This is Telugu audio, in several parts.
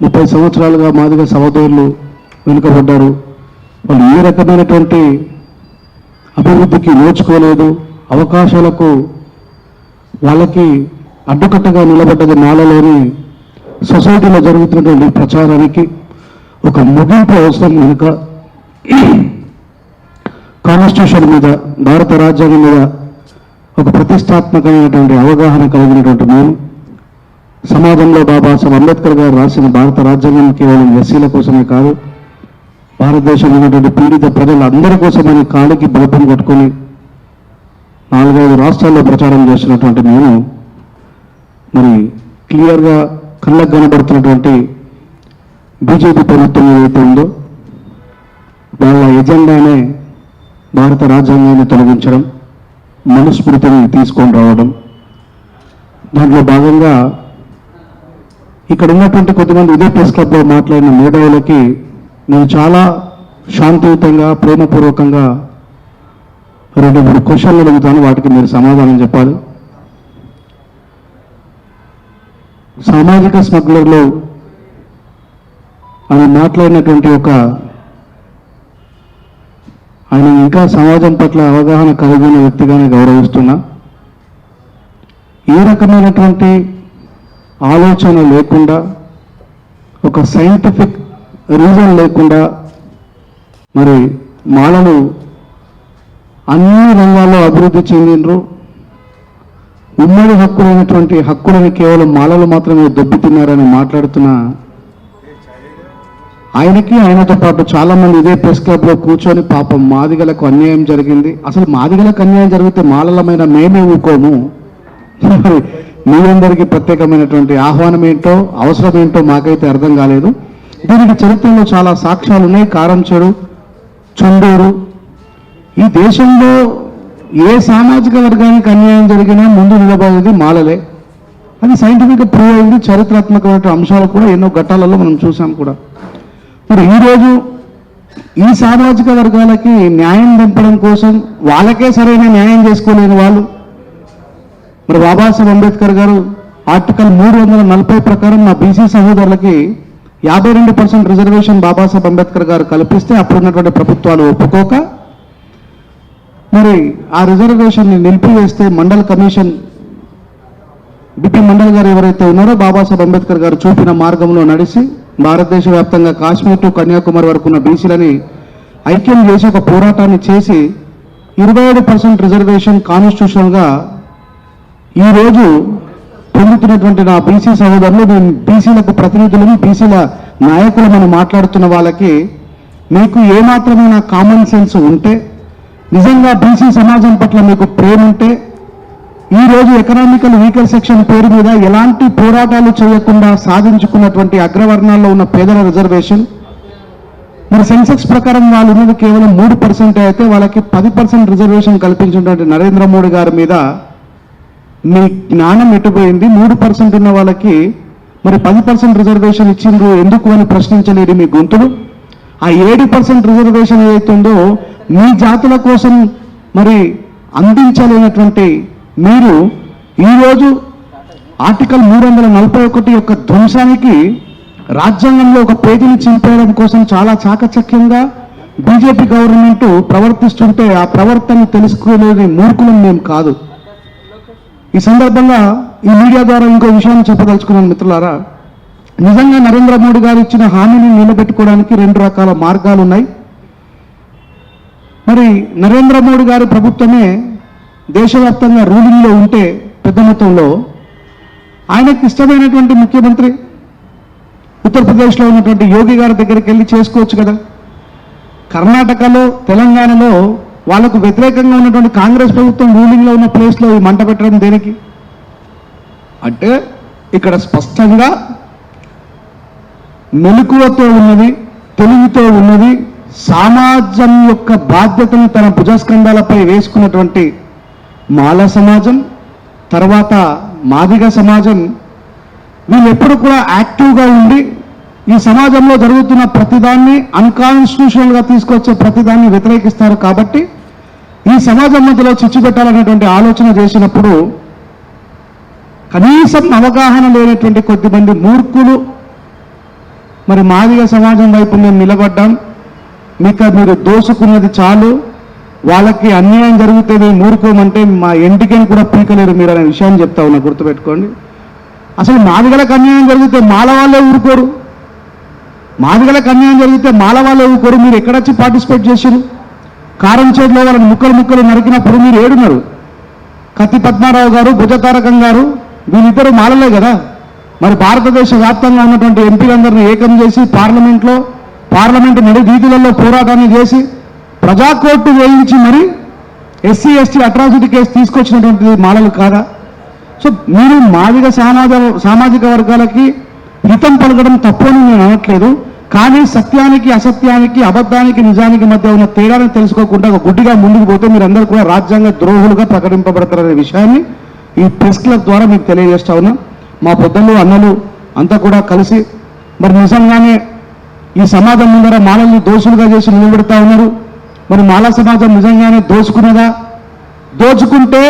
ముప్పై సంవత్సరాలుగా మాదిగా సహోదరులు వెనుకబడ్డారు. వాళ్ళు ఏ రకమైనటువంటి అభివృద్ధికి నోచుకోలేదు. అవకాశాలకు వాళ్ళకి అడ్డుకట్టగా నిలబడ్డది నాలలోని సొసైటీలో జరుగుతున్నటువంటి ప్రచారానికి ఒక ముగింపు అవసరం కనుక కాన్స్టిట్యూషన్ మీద భారత రాజ్యాంగం మీద ఒక ప్రతిష్టాత్మకమైనటువంటి అవగాహన కలిగినటువంటి నేను సమాజంలో బాబాసాహెబ్ అంబేద్కర్ గారు రాసిన భారత రాజ్యాంగం కేవలం ఎస్సీల కోసమే కాదు భారతదేశంలో ఉన్నటువంటి పీడిత ప్రజలందరి కోసమని కాలికి బలపం కొట్టుకొని నాలుగైదు రాష్ట్రాల్లో ప్రచారం చేస్తున్నటువంటి నేను మరి క్లియర్గా కళ్ళకు కనబడుతున్నటువంటి బీజేపీ ప్రభుత్వం ఏదైతే ఉందో వాళ్ళ ఎజెండానే భారత రాజ్యాంగాన్ని తొలగించడం మనుస్మృతిని తీసుకొని రావడం. దాంట్లో భాగంగా ఇక్కడ ఉన్నటువంటి కొద్దిమంది ఇదే ప్రెస్ క్లబ్లో మాట్లాడిన మేధావులకి నేను చాలా శాంతియుతంగా ప్రేమపూర్వకంగా రెండు మూడు క్వశ్చన్లు అడుగుతాను. వాటికి మీరు సమాధానం చెప్పాలి. సామాజిక స్మగ్లర్లో ఆయన మాట్లాడినటువంటి ఒక ఆయన ఇంకా సమాజం పట్ల అవగాహన కలిగిన వ్యక్తిగానే గౌరవిస్తున్నా. ఏ రకమైనటువంటి ఆలోచన లేకుండా ఒక సైంటిఫిక్ రీజన్ లేకుండా మరి మాలలు అన్ని రంగాల్లో అభివృద్ధి చెందినరు ఉమ్మడి హక్కులైనటువంటి హక్కులను కేవలం మాలలు మాత్రమే దెబ్బతిన్నారని మాట్లాడుతున్న ఆయనకి ఆయనతో పాటు చాలా మంది ఇదే ప్రెస్ క్లబ్లో కూర్చొని పాపం మాదిగలకు అన్యాయం జరిగింది. అసలు మాదిగలకు అన్యాయం జరిగితే మాలలమైన మేమే ఊకోము. మీ అందరికీ ప్రత్యేకమైనటువంటి ఆహ్వానం ఏంటో అవసరం ఏంటో మాకైతే అర్థం కాలేదు. దీనికి చరిత్రలో చాలా సాక్ష్యాలు ఉన్నాయి. కారంచెడు చుండూరు. ఈ దేశంలో ఏ సామాజిక వర్గానికి అన్యాయం జరిగినా ముందు నిలబడేది మాలలే. అది సైంటిఫిక్ ప్రూవ్ అయింది. చరిత్రాత్మకమైన అంశాలు కూడా ఎన్నో ఘట్టాలలో మనం చూసాం కూడా. మరి ఈరోజు ఈ సామాజిక వర్గాలకి న్యాయం దింపడం కోసం వాళ్ళకే సరైన న్యాయం చేసుకోలేని వాళ్ళు మరి బాబాసాహెబ్ అంబేద్కర్ గారు ఆర్టికల్ మూడు వందల నలభై ప్రకారం మా బీసీ సహోదరులకి యాభై రెండు పర్సెంట్ రిజర్వేషన్ బాబాసాహెబ్ అంబేద్కర్ గారు కల్పిస్తే అప్పుడున్నటువంటి ప్రభుత్వాలు ఒప్పుకోక మరి ఆ రిజర్వేషన్ని నిలిపివేస్తే మండల్ కమిషన్ బిపి మండల్ గారు ఎవరైతే ఉన్నారో బాబాసాహెబ్ అంబేద్కర్ గారు చూపిన మార్గంలో నడిచి భారతదేశ వ్యాప్తంగా కాశ్మీర్ టు కన్యాకుమారి వరకు ఉన్న బీసీలని ఐక్యం చేసి ఒక పోరాటాన్ని చేసి ఇరవై ఏడు పర్సెంట్ రిజర్వేషన్ కాన్స్టిట్యూషనల్గా ఈరోజు పొందుతున్నటువంటి నా బీసీ సహోదరులు నేను బీసీలకు ప్రతినిధులను బీసీల నాయకులమని మాట్లాడుతున్న వాళ్ళకి మీకు ఏమాత్రమైన కామన్ సెన్స్ ఉంటే నిజంగా బీసీ సమాజం పట్ల మీకు ప్రేమ ఉంటే ఈ రోజు ఎకనామికల్ వీకర్ సెక్షన్ పేరు మీద ఎలాంటి పోరాటాలు చేయకుండా సాధించుకున్నటువంటి అగ్రవర్ణాల్లో ఉన్న పేదల రిజర్వేషన్ మరి సెన్సెక్స్ ప్రకారం వాళ్ళు ఉన్నది కేవలం మూడు పర్సెంట్ అయితే వాళ్ళకి పది పర్సెంట్ రిజర్వేషన్ కల్పించినటువంటి నరేంద్ర మోడీ గారి మీద మీ జ్ఞానం ఎటుపోయింది? మూడు పర్సెంట్ ఉన్న వాళ్ళకి మరి పది పర్సెంట్ రిజర్వేషన్ ఇచ్చిండ్రు ఎందుకు అని ప్రశ్నించలేడు మీ గొంతులు? ఆ ఏడు పర్సెంట్ రిజర్వేషన్ ఏదైతుందో మీ జాతుల కోసం మరి అందించలేనటువంటి మీరు ఈరోజు ఆర్టికల్ మూడు వందల నలభై ఒకటి యొక్క ధ్వంసానికి రాజ్యాంగంలో ఒక పేజీని చింపేయడం కోసం చాలా చాకచక్యంగా బీజేపీ గవర్నమెంట్ ప్రవర్తిస్తుంటే ఆ ప్రవర్తన తెలుసుకోలేని మూర్ఖులం మేము కాదు. ఈ సందర్భంగా ఈ మీడియా ద్వారా ఇంకో విషయాన్ని చెప్పదలుచుకున్నాను మిత్రులారా. నిజంగా నరేంద్ర మోడీ గారు ఇచ్చిన హామీని నిలబెట్టుకోవడానికి రెండు రకాల మార్గాలు ఉన్నాయి మరి నరేంద్ర మోడీ గారి ప్రభుత్వమే దేశవ్యాప్తంగా రూలింగ్లో ఉంటే పెద్ద మొత్తంలో ఆయనకు ఇష్టమైనటువంటి ముఖ్యమంత్రి ఉత్తరప్రదేశ్లో ఉన్నటువంటి యోగి గారి దగ్గరికి వెళ్ళి చేసుకోవచ్చు కదా. కర్ణాటకలో తెలంగాణలో వాళ్ళకు వ్యతిరేకంగా ఉన్నటువంటి కాంగ్రెస్ ప్రభుత్వం రూలింగ్లో ఉన్న ప్లేస్లో ఈ మంట పెట్టడం దేనికి? అంటే ఇక్కడ స్పష్టంగా మెలకువతో ఉన్నది తెలివితో ఉన్నది సమాజం యొక్క బాధ్యతను తన భుజస్కంధాలపై వేసుకున్నటువంటి మాల సమాజం తర్వాత మాదిగ సమాజం వీళ్ళు ఎప్పుడు కూడా యాక్టివ్గా ఉండి ఈ సమాజంలో జరుగుతున్న ప్రతిదాన్ని అన్కాన్స్టిట్యూషనల్గా తీసుకొచ్చే ప్రతిదాన్ని వ్యతిరేకిస్తారు కాబట్టి ఈ సమాజం మధ్యలో చిచ్చు పెట్టాలనేటువంటి ఆలోచన చేసినప్పుడు కనీసం అవగాహన లేనటువంటి కొద్దిమంది మూర్ఖులు మరి మాదిగ సమాజం వైపు మేము నిలబడ్డాం మీకు మీరు దోసుకున్నది చాలు వాళ్ళకి అన్యాయం జరిగితే మూర్ఖమంటే మా ఎంటికని కూడా పీకలేరు మీరు అనే విషయాన్ని చెప్తా ఉన్నా గుర్తుపెట్టుకోండి. అసలు మాదిగలకు అన్యాయం జరిగితే మాల వాళ్ళే ఊరుకోరు. మాదిగలకు అన్యాయం జరిగితే మాల వాళ్ళు ఊరుకోరు మీరు ఎక్కడొచ్చి పార్టిసిపేట్ చేశారు కారం చేతిలో వాళ్ళని ముక్కలు ముక్కలు నరికినప్పుడు మీరు ఏడున్నారు? కత్తి పద్మారావు గారు భుజతారకం గారు వీళ్ళిద్దరూ మాలలే కదా? మరి భారతదేశ వ్యాప్తంగా ఉన్నటువంటి ఎంపీలందరినీ ఏకం చేసి పార్లమెంట్లో పార్లమెంటు నడి వీధులలో పోరాటాన్ని చేసి ప్రజా కోర్టు వేయించి మరి ఎస్సీ ఎస్టీ అట్రాసిటీ కేసు తీసుకొచ్చినటువంటి మాలలు కాదా? సో మీరు మాదిగ సామాజ సామాజిక వర్గాలకి హితం పలకడం తప్పు అని నేను అనట్లేదు. కానీ సత్యానికి అసత్యానికి అబద్ధానికి నిజానికి మధ్య ఉన్న తేడాను తెలుసుకోకుండా ఒక గుడ్డిగా ముందుకు పోతే మీరందరూ కూడా రాజ్యాంగ ద్రోహులుగా ప్రకటింపబడతారనే విషయాన్ని ఈ ప్రెస్ క్లబ్ ద్వారా మీకు తెలియజేస్తా ఉన్నా. మా పొద్దులు అన్నలు అంతా కూడా కలిసి మరి నిజంగానే ఈ సమాజం ముందర మాలల్ని దోషులుగా చేసి నిలబెడతా ఉన్నారు. మరి మాల సమాజం నిజంగానే దోచుకున్నదా దోచుకుంటే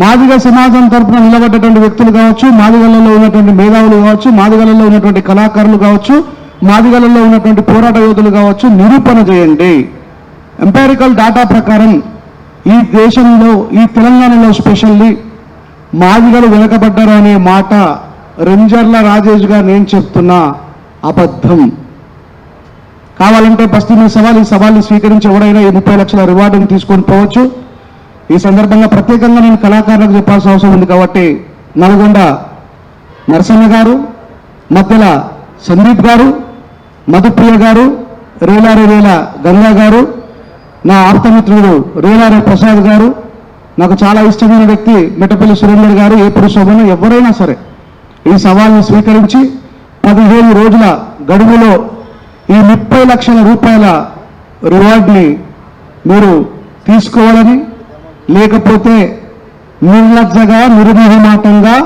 మాదిగ సమాజం తరపున నిలబడ్డటువంటి వ్యక్తులు కావచ్చు మాదిగలలో ఉన్నటువంటి మేధావులు కావచ్చు మాదిగలలో ఉన్నటువంటి కళాకారులు కావచ్చు మాదిగలలో ఉన్నటువంటి పోరాట యోధులు కావచ్చు నిరూపణ చేయండి. ఎంపారికల్ డాటా ప్రకారం ఈ దేశంలో ఈ తెలంగాణలో స్పెషల్లీ మాదిగలు వెనకబడ్డారు అనే మాట రెంజర్ల రాజేష్ గారు నేను చెప్తున్నా అబద్ధం. కావాలంటే బస్తీ సవాల్ ఈ సవాల్ని స్వీకరించి ఎవడైనా ఈ ముప్పై లక్షల రివార్డును తీసుకొని పోవచ్చు. ఈ సందర్భంగా ప్రత్యేకంగా నేను కళాకారులకు చెప్పాల్సిన అవసరం ఉంది కాబట్టి నల్గొండ నరసన్న గారు మధ్యల సందీప్ గారు మధుప్రియ గారు రేలారే రేల గంగా గారు నా ఆప్తమిత్రుడు రేలారే ప్రసాద్ గారు నాకు చాలా ఇష్టమైన వ్యక్తి మిట్టపల్లి సురేందర్ గారు ఏ పురుషోభను ఎవరైనా సరే ఈ సవాల్ని స్వీకరించి పదిహేను రోజుల గడువులో ఈ ముప్పై లక్షల రూపాయల రివార్డ్ని మీరు తీసుకోవాలని లేకపోతే నిర్లజ్జగా నిర్మోహమాటంగా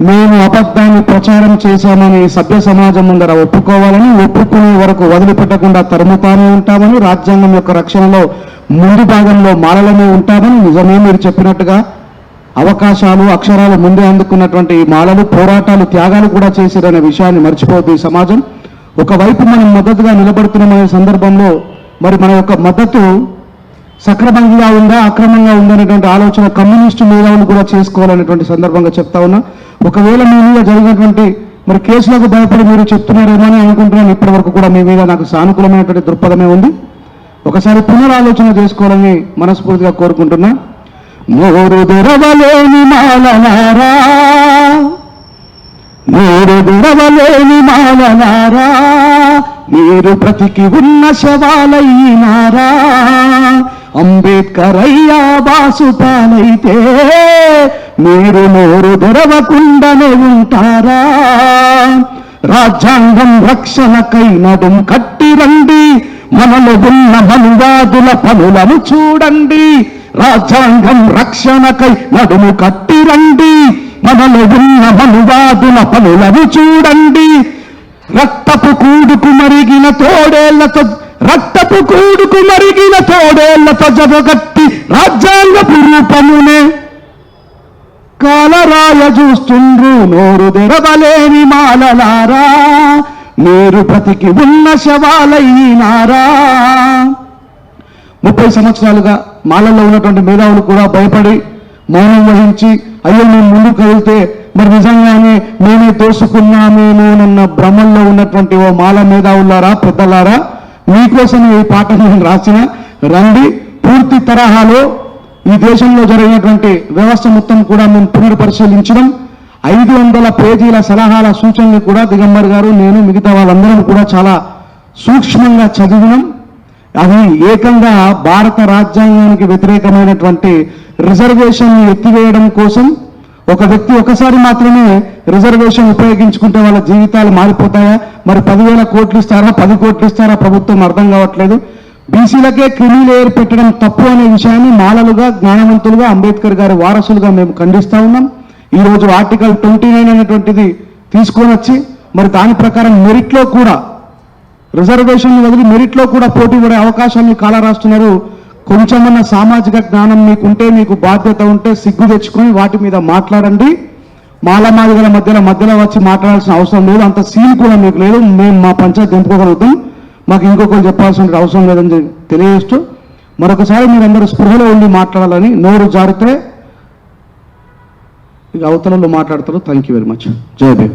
మేము అబద్ధాన్ని ప్రచారం చేశామని సభ్య సమాజం ముందర ఒప్పుకోవాలని ఒప్పుకునే వరకు వదిలిపెట్టకుండా తరుముతానే ఉంటామని రాజ్యాంగం యొక్క రక్షణలో ముందు భాగంలో మాలలనే ఉంటామని నిజమే మీరు చెప్పినట్టుగా అవకాశాలు అక్షరాలు ముందే అందుకున్నటువంటి ఈ మాలలు పోరాటాలు త్యాగాలు కూడా చేశారనే విషయాన్ని మర్చిపోద్దు ఈ సమాజం. ఒకవైపు మనం మద్దతుగా నిలబడుతున్నామనే సందర్భంలో మరి మన యొక్క మద్దతు సక్రమంగా ఉందా అక్రమంగా ఉందనేటువంటి ఆలోచన కమ్యూనిస్టు మేధావులు కూడా చేసుకోవాలనేటువంటి సందర్భంగా చెప్తా ఉన్నా. ఒకవేళ మీ మీద జరిగినటువంటి మరి కేసులకు భయపడి మీరు చెప్తున్నారేమో అని అనుకుంటున్నాను. ఇప్పటి వరకు కూడా మీ మీద నాకు సానుకూలమైనటువంటి దృక్పథమే ఉంది. ఒకసారి పునరాలోచన చేసుకోవాలని మనస్ఫూర్తిగా కోరుకుంటున్నా. నోరు తెరవలేని మాలనారా నోరు తెరవలేని మాలనారా మీరు బ్రతికి ఉన్న శవాలయ్యినారా అంబేద్కర్ అయ్యా బాసుపాలైతే మీరు నోరు తెరవకుండానే ఉంటారా? రాజ్యాంగం రక్షణకై నడుం కట్టి రండి మనలో ఉన్న మనువాదుల పనులను చూడండి రాజ్యాంగం రక్షణకై నడుము కట్టి రండి మనలో ఉన్న మనువాదుల పనులను చూడండి. రక్తపు కూడుకు మరిగిన తోడేళ్ళతో రక్తపు కూడుకు మరిగిన తోడేళ్ళతో జగగట్టి రాజ్యాంగపు రూపమునే కాలరాయ చూస్తుండ్రు నోరు తెరవలేని మాలలారా మీరు బ్రతికి ఉన్న శవాలయ్యినారా ముప్పై సంవత్సరాలుగా మాలల్లో ఉన్నటువంటి మేధావులు కూడా భయపడి మౌనం వహించి అయ్యో మేము ముందుకు వెళ్తే మరి నిజంగానే మేమే తోసుకున్నామేమోనన్న భ్రమంలో ఉన్నటువంటి ఓ మాల మేధావులారా పెద్దలారా మీకోసం ఈ పాట నేను రాసిన. రండి పూర్తి తరహాలో ఈ దేశంలో జరిగినటువంటి వ్యవస్థ మొత్తం కూడా మేము పునర్పరిశీలించడం ఐదు వందల పేజీల సలహాల సూచనలు కూడా దిగంబర్ గారు నేను మిగతా వాళ్ళందరం కూడా చాలా సూక్ష్మంగా చదివినాం. అది ఏకంగా భారత రాజ్యాంగానికి వ్యతిరేకమైనటువంటి రిజర్వేషన్ ఎత్తివేయడం కోసం ఒక వ్యక్తి ఒకసారి మాత్రమే రిజర్వేషన్ ఉపయోగించుకుంటే వాళ్ళ జీవితాలు మారిపోతాయా? మరి పదివేల కోట్లు ఇస్తారా? పది కోట్లు ఇస్తారా? ప్రభుత్వం అర్థం కావట్లేదు. బీసీలకే క్రిమి లేయర్ పెట్టడం తప్పు అనే విషయాన్ని మాలలుగా జ్ఞానవంతులుగా అంబేద్కర్ గారి వారసులుగా మేము ఖండిస్తూ ఉన్నాం. ఈరోజు ఆర్టికల్ ట్వంటీ నైన్ అనేటువంటిది తీసుకొని వచ్చి మరి దాని ప్రకారం మెరిట్లో కూడా రిజర్వేషన్ వదిలి మెరిట్లో కూడా పోటీ పడే అవకాశాన్ని కాలరాస్తున్నారు కొంచెమన్న సామాజిక జ్ఞానం మీకుంటే మీకు బాధ్యత ఉంటే సిగ్గు తెచ్చుకొని వాటి మీద మాట్లాడండి. మాలమాదిగల మధ్యలో మధ్యలో వచ్చి మాట్లాడాల్సిన అవసరం లేదు. అంత సీన్ కూడా మీకు లేదు. మేము మా పంచాయతీ దింపుకోగలుగుతాం మాకు ఇంకొకరు చెప్పాల్సిన అవసరం లేదని తెలియజేస్తూ మరొకసారి మీరందరూ స్పృహలో ఉండి మాట్లాడాలని నోరు జారితే ఇక అవతలలో మాట్లాడతారు. థ్యాంక్ యూ వెరీ మచ్ జై భీమ్.